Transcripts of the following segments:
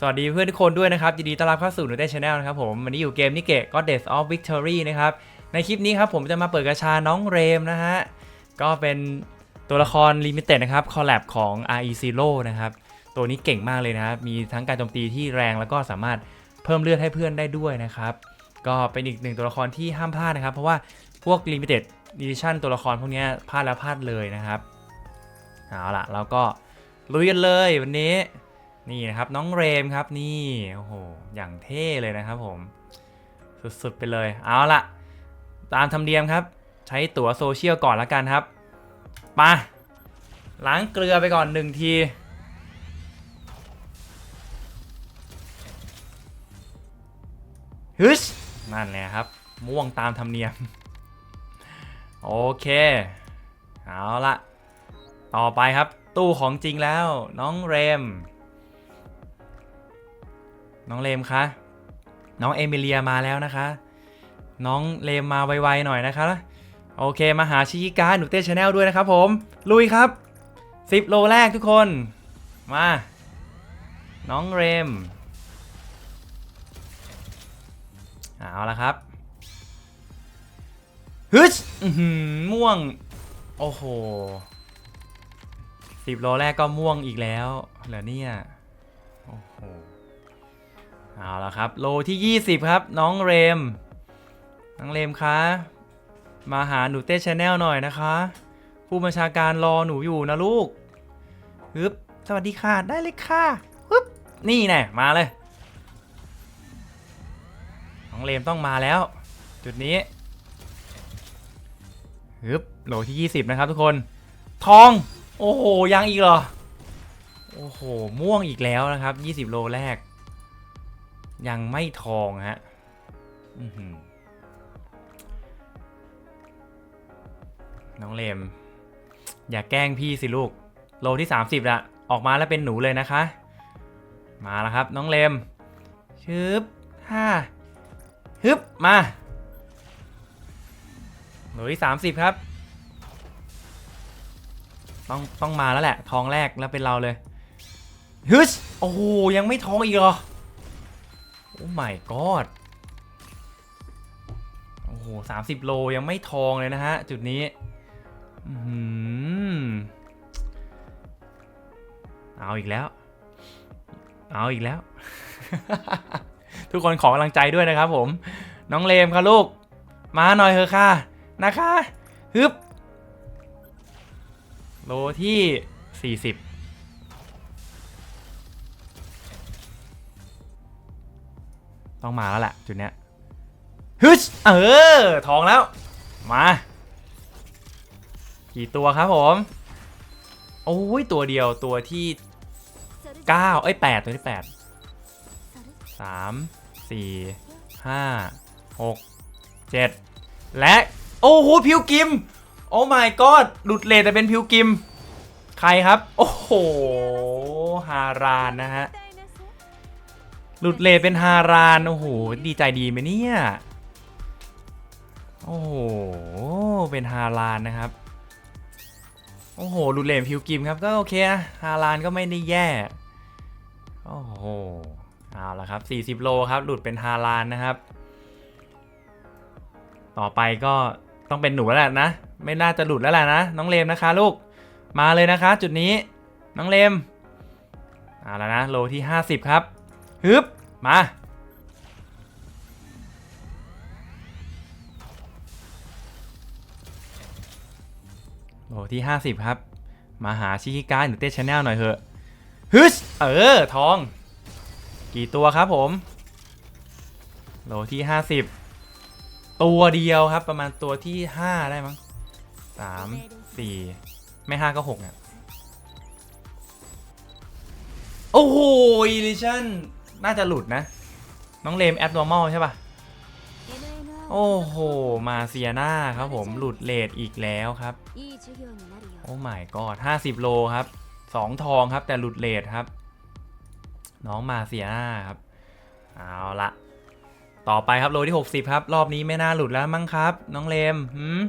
สวัสดีเพื่อนทุกคนด้วยนะครับยินดีต้อนรับเข้าสู่หนูเต้ชาแนลนะครับผมวันนี้อยู่เกมนิเกะ Goddess of Victory นะครับ ในคลิปนี้ครับผมจะมาเปิดกระชาน้องเรมนะฮะ ก็เป็นตัวละครลิมิเต็ดนะครับคอลแลบของ RE Zero นะครับ ตัวนี้เก่งมากเลยนะครับ มีทั้งการโจมตีที่แรงแล้วก็สามารถเพิ่มเลือดให้เพื่อนได้ด้วยนะครับ ก็เป็นอีกหนึ่งตัวละครที่ห้ามพลาดนะครับ เพราะว่าพวก Limited Edition ตัวละครพวกนี้พลาดแล้วพลาดเลยนะครับเอาล่ะเราก็ลุยกันเลยวันนี้ นี่นะครับน้องเรมครับนี่โอ้โหอย่างเท่เลยนะครับผมสุดๆไปเลย เอาละตามธรรมเนียมครับ ใช้ตั๋วโซเชียลก่อนละกันครับมาล้างเกลือไปก่อนหนึ่งที ฮึชนั่นแหละครับ ม่วงตามธรรมเนียม โอเค เอาละต่อไปครับ ตู้ของจริงแล้วน้องเรม น้องเลมคะน้องเอมิเลียมาแล้วนะคะ น้องเลมมาไวๆหน่อยนะคะ โอเคมาหาชิกิการหนูเต้ชาแนลด้วยนะครับผม ลุยครับ 10 โลแรกทุกคน มา น้องเรม เอาละครับฮึชม่วง โอ้โห10โลแรกก็ม่วงอีกแล้วเหรอเนี่ย โอ้โห เอาละครับ โลที่ 20 ครับ น้องเรม น้องเรมคะ มาหาหนูเต้ชาแนลหน่อยนะคะ ผู้บัญชาการรอหนูอยู่นะลูกฮึบสวัสดีค่ะ ได้เลยค่ะฮึบนี่แน่มาเลย น้องเรมต้องมาแล้ว จุดนี้ฮึบโหลที่ 20 นะครับทุกคน ทอง โอ้โห ยังอีกเหรอ โอ้โห ม่วงอีกแล้วนะครับ 20 โลแรก ยังไม่ทองฮะน้องเลม อย่าแกล้งพี่สิลูก โลที่ 30ละออกมาแล้วเป็นหนูเลยนะคะ มาแล้วครับ น้องเลมชึบห้าฮึบมาโลที่30 ครับ ต้องต้องมาแล้วแหละ ทองแรกแล้วเป็นเราเลยฮึชโอ้โหยังไม่ทองอีกเหรอ โอ้ my god โอ้โหสามสิบโลยังไม่ทองเลยนะฮะ จุดนี้อื้อหือเอาอีกแล้ว เอาอีกแล้ว ทุกคนขอกำลังใจด้วยนะครับผม น้องเลมค่ะลูก มาหน่อยเถอะค่ะ นะคะฮึบโลที่ 40 ต้องมาแล้วแหละจุดเนี้ยฮึชเออทองแล้ว มากี่ตัวครับผมโอ้ยตัวเดียวตัวที่9เอ้ย8ตัวที่8 3 4 5 6 7และ โอ้โหพิวกิม โอ้ my god หลุดเลทแต่เป็นพิวกิม ใครครับ โอ้โห ฮารานนะฮะ หลุดเลทเป็นฮาราน โอ้โห ดีใจดีไหมเนี่ย โอ้โห เป็นฮารานนะครับ โอ้โห หลุดเลทพิวกิมครับ ก็โอเคนะฮารานก็ไม่ได้แย่ โอ้โห เอาละครับ 40 โลครับ หลุดเป็นฮารานนะครับ ต่อไปก็ต้องเป็นหนูแล้วแหละนะ ไม่น่าจะหลุดแล้วแหละนะ น้องเลมนะคะลูก มาเลยนะคะ จุดนี้ น้องเลมเอาแล้วนะ โลที่ 50 ครับ ฮึบ มาโหที่ 50 ครับ มาหาชิคิการหรือเต้ชาแนลหน่อยเถอะฮึชเออ ทอง กี่ตัวครับผม โหลที่ 50 ตัวเดียวครับ ประมาณตัวที่ 5 ได้มั้ง3 4ไม่5ก็6เนี่ยโอ้โหอีลิชั่น น่าจะหลุดนะ น้องเลมแอ n นอร์มอลใช่ปะโอ้โห มาเซียนาครับผมหลุดเลทอีกแล้วครับ โอ้ my god 50โลครับ2ทองครับแต่หลุดเลทครับ น้องมาเซียนาครับ เอาละต่อไปครับโลที่ 60 ครับ รอบนี้ไม่น่าหลุดแล้วมั้งครับ น้องเลมหืม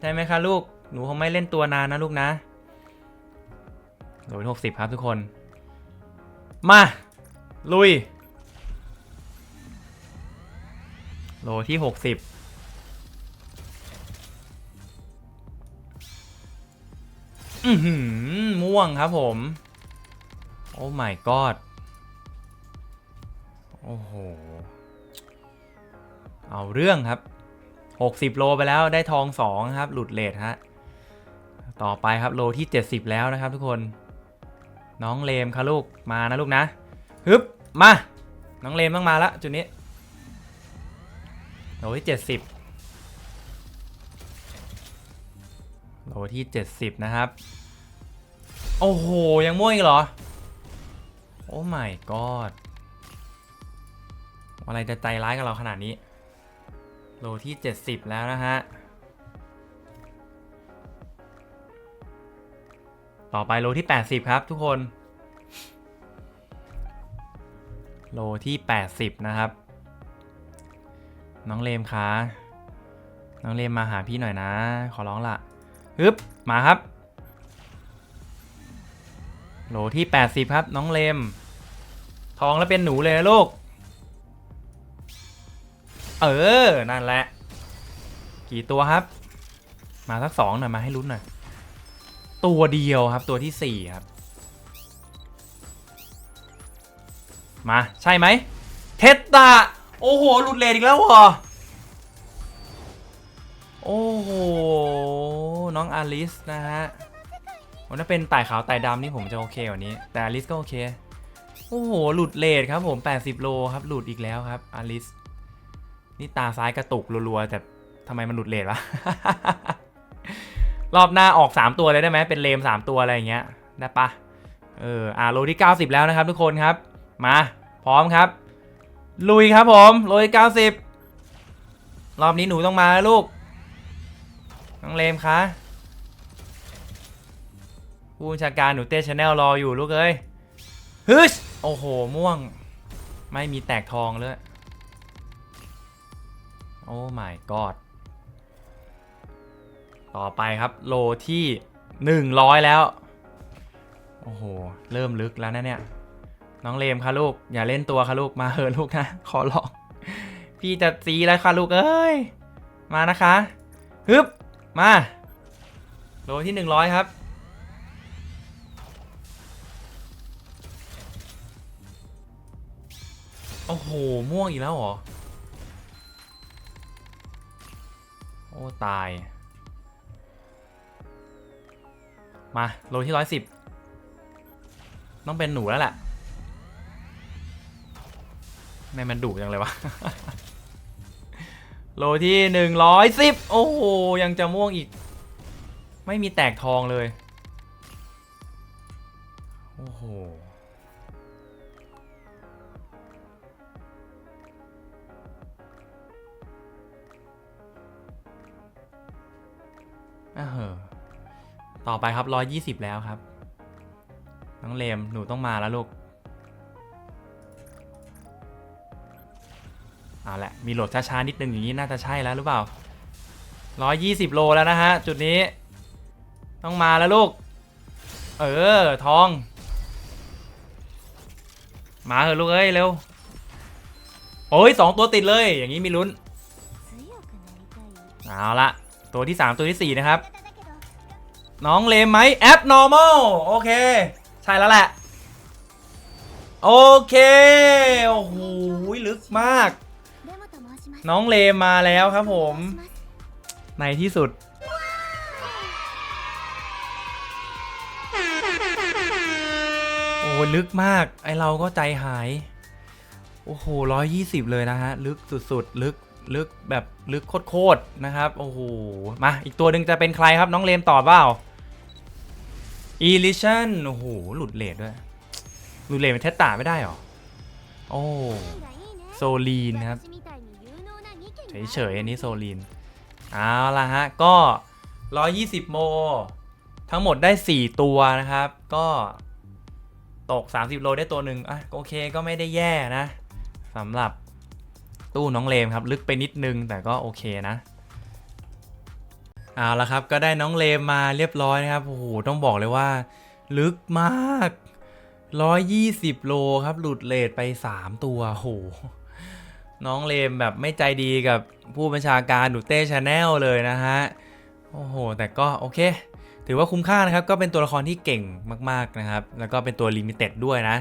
ใช่ไหมคะลูกหนูคงไม่เล่นตัวนานนะลูกนะโลที่ 60 ครับทุกคน มา ลุย โลที่หกสิบอือหือม่วงครับผม โอ้ my god โอ้โห เอาเรื่องครับ 60 โลไปแล้วได้ทอง 2 ครับ หลุดเลทฮะ ต่อไปครับโลที่ 70 แล้วนะครับทุกคน น้องเลมค่ะลูก มานะลูกนะ ฮึบ มา น้องเลมต้องมาละจุดนี้โลที่70โลที่70นะครับ โอ้โห ยังม่วงอีกเหรอ โอ้ my god อะไรจะใจร้ายกับเราขนาดนี้ โลที่ 70 แล้วนะฮะ ต่อไปโลที่ 80 ครับทุกคน โลที่ 80 นะครับ น้องเลมคะน้องเลมมาหาพี่หน่อยนะ ขอร้องละฮึบมาครับ โลที่ 80 ครับ น้องเลม ทองแล้วเป็นหนูเลยนะลูก เออ นั่นแหละ กี่ตัวครับ มาสักสองหน่อยมาให้ลุ้นหน่อย ตัวเดียวครับตัวที่สี่ครับ มาใช่ไหมเทสตาโอ้โหหลุดเลนอีกแล้วเหรอโอ้โหน้องอลิสนะฮะวันถ้าเป็นต่ายขาวต่ายดำนี่ผมจะโอเคกว่านี้ แต่อลิสก็โอเค โอ้โห หลุดเลทครับผม 80 โลครับ หลุดอีกแล้วครับอลิส นี่ตาซ้ายกระตุกรัวๆ แต่ทำไมมันหลุดเลทวะ รอบหน้าออก 3 ตัวเลยได้ไหม เป็นเลม 3 ตัวอะไรอย่างเงี้ย ได้ปะเออ อ่าโลที่ 90 แล้วนะครับทุกคนครับ มาพร้อมครับ ลุยครับผมลที่90 รอบนี้หนูต้องมาลูกน้องเลมคะผู้บัญชาการหนูเต้ชาแนลรออยู่ลูกเอ้ยฮึชโอ้โห ม่วง ไม่มีแตกทองเลยโอ้ my god ต่อไปครับโลที่ 100 แล้ว โอ้โห เริ่มลึกแล้วนะเนี่ย น้องเลมค่ะลูก อย่าเล่นตัวค่ะลูกมาเถอะลูกนะ ขอร้องพี่จะซีแล้วค่ะลูกเอ้ยมานะคะฮึบมาโลที่100ครับโอ้โห ม่วงอีกแล้วเหรอ โอ้ ตาย มา โลที่ร้อยสิบ ต้องเป็นหนูแล้วแหละ แม่มันดุจังเลยวะ โลที่หนึ่งร้อยสิบโอ้โห ยังจะม่วงอีก ไม่มีแตกทองเลย โอ้โหเออต่อไปครับร้อยยี่สิบแล้วครับ น้องเลม หนูต้องมาแล้วลูก เอาละ มีโหลดช้าๆนิดนึงอย่างนี้น่าจะใช่แล้วหรือเปล่าร้อยยี่สิบโลแล้วนะฮะ จุดนี้ ต้องมาแล้วลูก เออ ทอง มาเถอะลูกเอ้ย เร็ว โอ้ยสองตัวติดเลย อย่างนี้มีลุ้น เอาละตัวที่ 3 ตัวที่ 4 นะครับ น้องเลมไหม abnormal โอเค ใช่แล้วแหละ โอเค โอ้โหลึกมาก น้องเลมมาแล้วครับผม ในที่สุด โอ้ลึกมาก ไอเราก็ใจหาย โอ้โหร้อยยี่สิบเลยนะฮะ ลึกสุดๆ ลึกลึกแบบลึกโคตรๆนะครับ โอ้โห มา อีกตัวหนึ่งจะเป็นใครครับ น้องเลมตอบเปล่า e l i s i o n โอ้โห หลุดเลทด้วย หลุดเลทเป็นเทสตาไม่ได้หรอ โอ้ โซลีนครับ เฉยๆอันนี้โซลีนเอาละฮะ ก็ 120 โม ทั้งหมดได้ 4 ตัวนะครับ ก็ตก 30 โลได้ตัวหนึ่งอะโอเคก็ไม่ได้แย่นะสำหรับตู้น้องเลมครับ ลึกไปนิดนึงแต่ก็โอเคนะเอาละครับก็ได้น้องเลมมาเรียบร้อยนะครับโอ้โหต้องบอกเลยว่า ลึกมาก 120 โลครับ หลุดเลทไป 3 ตัวโห น้องเลมแบบไม่ใจดีกับผู้บัญชาการดูเต้ชาแนลเลยนะฮะ โอ้โห แต่ก็โอเค ถือว่าคุ้มค่านะครับ ก็เป็นตัวละครที่เก่งมากๆนะครับ แล้วก็เป็นตัวลิมิเต็ดด้วยนะ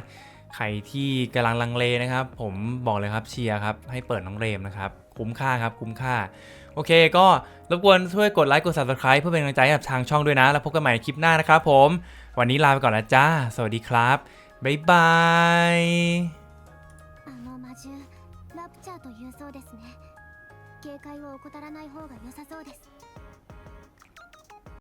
ใครที่กำลังลังเลนะครับ ผมบอกเลยครับเชียร์ครับ ให้เปิดน้องเรมนะครับ คุ้มค่าครับ คุ้มค่า โอเค ก็รบกวนช่วยกดไลค์ กด subscribe เพื่อเป็นกำลังใจให้กับทางช่องด้วยนะ แล้วพบกันใหม่ในคลิปหน้านะครับผม วันนี้ลาไปก่อนนะจ้า สวัสดีครับ บ๊ายบาย 会を怠らない方が良さそうです。